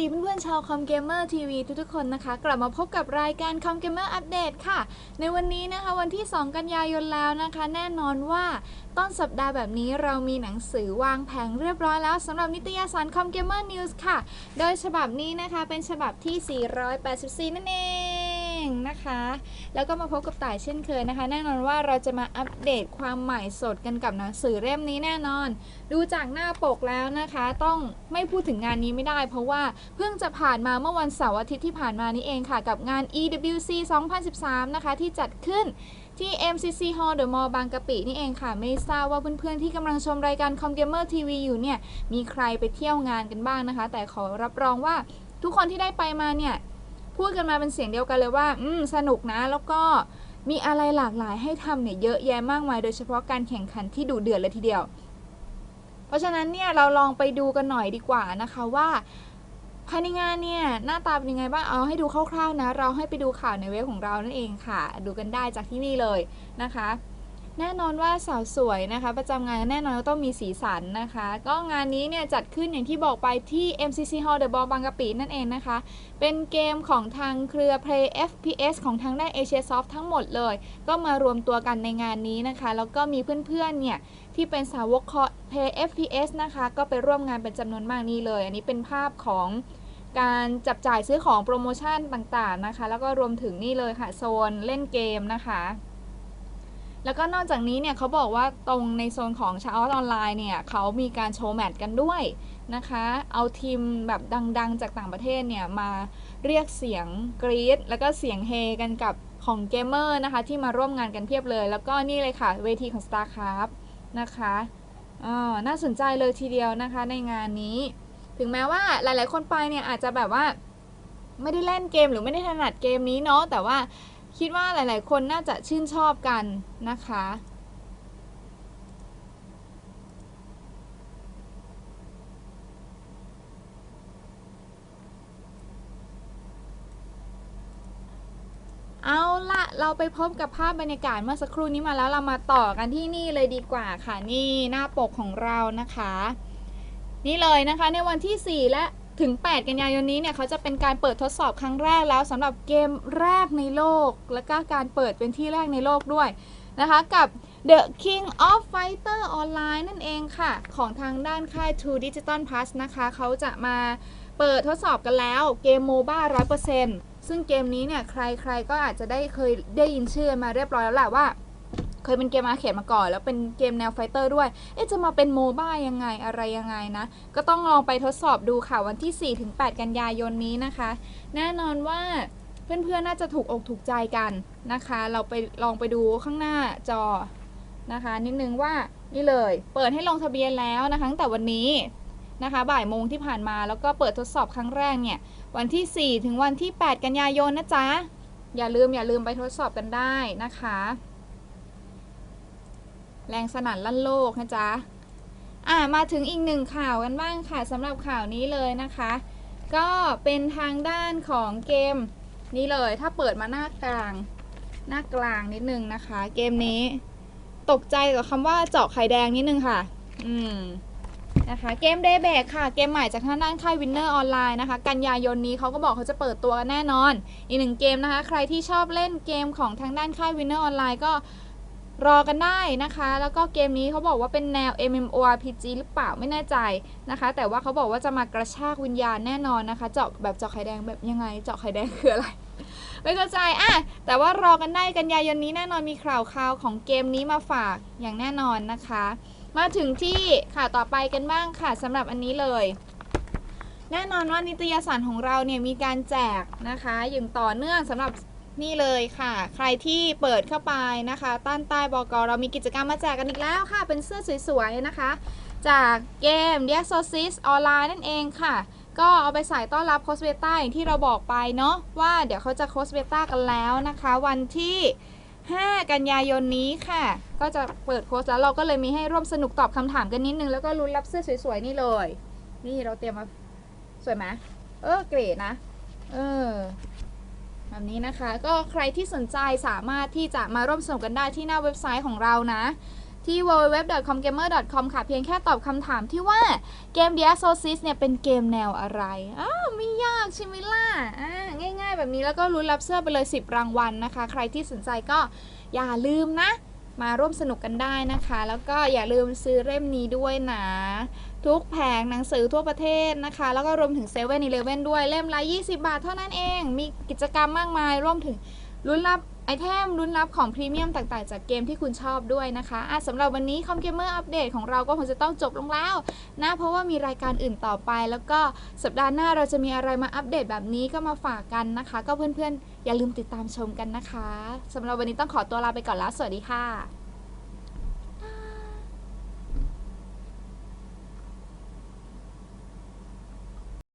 วัสดีเพื่อนๆชาวคอมเกมเมอร์ทีวีทุกๆคนนะคะ กลับมาพบกับรายการคอมเกมเมอร์อัปเดตค่ะ ในวันนี้นะคะวันที่ 2 กันยายนแล้วนะคะ แน่นอนว่าต้นสัปดาห์แบบนี้เรามีหนังสือวางแผงเรียบร้อยแล้วสำหรับนิตยสารคอมเกมเมอร์นิวส์ค่ะ โดยฉบับนี้นะคะเป็นฉบับที่ 484 นั่นเอง นะคะ แล้วก็มาพบกับต่ายเช่นเคยนะคะ แน่นอนว่าเราจะมาอัปเดตความใหม่สดกันกับหนังสือเล่มนี้แน่นอน ดูจากหน้าปกแล้วนะคะ ต้องไม่พูดถึงงานนี้ไม่ได้ เพราะว่าเพิ่งจะผ่านมาเมื่อวันเสาร์อาทิตย์ที่ผ่านมานี้เองค่ะ กับงาน EWC 2013 นะคะ ที่จัดขึ้นที่ MCC Hall The Mall บางกะปินี่เองค่ะ ไม่ทราบว่าเพื่อนๆที่กำลังชมรายการ Com Gamer TV อยู่เนี่ย มีใครไปเที่ยวงานกันบ้างนะคะ แต่ขอรับรองว่าทุกคนที่ได้ไปมาเนี่ย พูดกันมาเป็นเสียงเดียวกันเลยว่า อืม สนุกนะ แล้วก็มีอะไรหลากหลายให้ทำเนี่ยเยอะแยะมากมาย โดยเฉพาะการแข่งขันที่ดุเดือดเลยทีเดียว เพราะฉะนั้นเนี่ยเราลองไปดูกันหน่อยดีกว่านะคะว่าภายในงานเนี่ยหน้าตาเป็นยังไงบ้างเอาให้ดูคร่าวๆนะ เราให้ไปดูข่าวในเว็บของเรานั่นเองค่ะ ดูกันได้จากที่นี่เลยนะคะ แน่นอนว่าสาวสวยนะคะ ประจำงานแน่นอนต้องมีสีสันนะคะ ก็งานนี้เนี่ยจัดขึ้นอย่างที่บอกไปที่ MCC Hall The Ball บางกะปินั่นเองนะคะ เป็นเกมของทางเครือ Play FPS ของทางด้าน Asia Soft ทั้งหมดเลย ก็มารวมตัวกันในงานนี้นะคะ แล้วก็มีเพื่อนๆเนี่ยที่เป็นสาวก Play FPS นะคะ ก็ไปร่วมงานเป็นจำนวนมากนี่เลย อันนี้เป็นภาพของการจับจ่ายซื้อของโปรโมชั่นต่างๆนะคะ แล้วก็รวมถึงนี่เลยค่ะโซนเล่นเกมนะคะ แล้วก็นอกจากนี้เนี่ยเขาบอกว่าตรงในโซนของชาออออนไลน์เนี่ยเขามีการโชว์แมตช์กันด้วยนะคะ เอาทีมแบบดังๆ จากต่างประเทศเนี่ยมาเรียกเสียงกรี๊ดแล้วก็เสียงเฮกันกับของเกมเมอร์นะคะที่มาร่วมงานกันเพียบเลย แล้วก็นี่เลยค่ะเวทีของ StarCraft นะคะอ่าน่าสนใจเลยทีเดียวนะคะในงานนี้ ถึงแม้ว่าหลายๆ คนไปเนี่ยอาจจะแบบว่าไม่ได้เล่นเกมหรือไม่ได้ถนัดเกมนี้เนาะแต่ว่า คิดว่าหลาย ๆ คนน่าจะชื่นชอบกันนะคะ เอาละเราไปพบกับภาพบรรยากาศเมื่อสักครู่นี้มาแล้วเรามาต่อกันที่นี่เลยดีกว่าค่ะ นี่หน้าปกของเรานะคะ นี่เลยนะคะในวันที่ 4 และ ถึง 8 กันยายนนี้เนี่ยเขาจะเป็นการเปิดทดสอบครั้งแรกแล้วสำหรับเกมแรกในโลก และก็การเปิดเป็นที่แรกในโลกด้วยนะคะกับ The King of Fighter Online นั่นเองค่ะ ของทางด้านค่าย True Digital Plus นะคะเขาจะมาเปิดทดสอบกันแล้วเกมโมบ้า100%ซึ่งเกมนี้เนี่ยใครๆก็อาจจะได้เคยได้ยินชื่อมาเรียบร้อยแล้วแหละว่า เคยเป็นเกมอาเคดมาก่อน แล้วเป็นเกมแนวไฟเตอร์ด้วย เอ๊ะจะมาเป็นโมบ้ายังไงอะไรยังไงนะ ก็ต้องลองไปทดสอบดูค่ะวันที่ 4-8 กันยายนนี้นะคะ แน่นอนว่าเพื่อนๆ น่าจะถูกอกถูกใจกันนะคะ เราไปลองไปดูข้างหน้าจอนะคะ นิดนึงว่านี่เลย เปิดให้ลงทะเบียนแล้วนะคะตั้งแต่วันนี้นะคะ บ่ายโมงที่ผ่านมาแล้วก็เปิดทดสอบครั้งแรกเนี่ย วันที่ 4 ถึงวันที่ 8 กันยายนนะจ๊ะ อย่าลืมอย่าลืมไปทดสอบกันได้นะคะ แรงสนั่นลั่นโลกนะจ๊ะอ่ามาถึงอีกหนึ่งข่าวกันบ้างค่ะสำหรับข่าวนี้เลยนะคะ ก็เป็นทางด้านของเกมนี้เลยถ้าเปิดมาหน้ากลาง หน้ากลางนิดนึงนะคะ เกมนี้ตกใจกับคำว่าเจาะไข่แดงนิดนึงค่ะ อืมนะคะเกมเดย์แบกค่ะ เกมใหม่จากทางด้านค่ายวินเนอร์ออนไลน์นะคะ กันยายนนี้เขาก็บอกเขาจะเปิดตัวกันแน่นอน อีกหนึ่งเกมนะคะ ใครที่ชอบเล่นเกมของทางด้านค่ายวินเนอร์ออนไลน์ก็ รอกันได้นะคะ แล้วก็เกมนี้เขาบอกว่าเป็นแนว MMORPG หรือเปล่าไม่แน่ใจนะคะ แต่ว่าเขาบอกว่าจะมากระชากวิญญาณแน่นอนนะคะ เจาะแบบเจาะไข่แดงแบบยังไง เจาะไข่แดงคืออะไร ไม่เข้าใจอะแต่ว่ารอกันได้กันยายนนี้แน่นอนมีข่าวข่าวของเกมนี้มาฝากอย่างแน่นอนนะคะ มาถึงที่ข่าวต่อไปกันบ้างค่ะสำหรับอันนี้เลยแน่นอนว่านิตยสารของเราเนี่ยมีการแจกนะคะ อย่างต่อเนื่องสำหรับ นี่เลยค่ะ ใครที่เปิดเข้าไปนะคะต้านใต้บอกเรามีกิจกรรมมาแจกกันอีกแล้วค่ะ เป็นเสื้อสวยๆนะคะ จากเกม The Exorcist ออนไลน์นั่นเองค่ะ ก็เอาไปใส่ต้อนรับโคสเบต้าอย่างที่เราบอกไปเนาะว่าเดี๋ยวเขาจะโคสเบต้ากันแล้วนะคะ วันที่ 5 กันยายนนี้ค่ะ ก็จะเปิดโค้ชแล้วเราก็เลยมีให้ร่วมสนุกตอบคำถามกันนิดนึง แล้วก็ลุ้นรับเสื้อสวยๆนี่เลย นี่เราเตรียมมาสวยไหมเออเกรดนะ เออ บบนี้นะคะ ก็ใครที่สนใจสามารถที่จะมาร่วมสนุกกันได้ที่หน้าเว็บไซต์ของเรานะ ที่ www.comgamer.com ค่ะ เพียงแค่ตอบคำถามที่ว่าเกม The Exorcist เนี่ยเป็นเกมแนวอะไร อ้าว ไม่ยากใช่ไหมล่ะอ่าง่ายๆ แบบนี้แล้วก็รุ้นรับเสื้อไปเลย 10 รางวัลนะคะ ใครที่สนใจก็อย่าลืมนะ มาร่วมสนุกกันได้นะคะ แล้วก็อย่าลืมซื้อเล่มนี้ด้วยนะทุกแผงหนังสือทั่วประเทศนะคะ แล้วก็รวมถึงเซเว่นอีเลเว่นด้วยเล่มละ 20 บาทเท่านั้นเอง มีกิจกรรมมากมายรวมถึง ลุ้นรับไอเทมลุ้นรับของพรีเมียมต่างๆ จากเกมที่คุณชอบด้วยนะคะะสำหรับวันนี้คอมเกมเมอร์อัปเดตของเราก็คงจะต้องจบลงแล้วนะเพราะว่ามีรายการอื่นต่อไป แล้วก็สัปดาห์หน้าเราจะมีอะไรมาอัปเดตแบบนี้ก็มาฝากกันนะคะ ก็เพื่อนๆ อย่าลืมติดตามชมกันนะคะสำหรับวันนี้ต้องขอตัวลาไปก่อนแล้ว สวัสดีค่ะ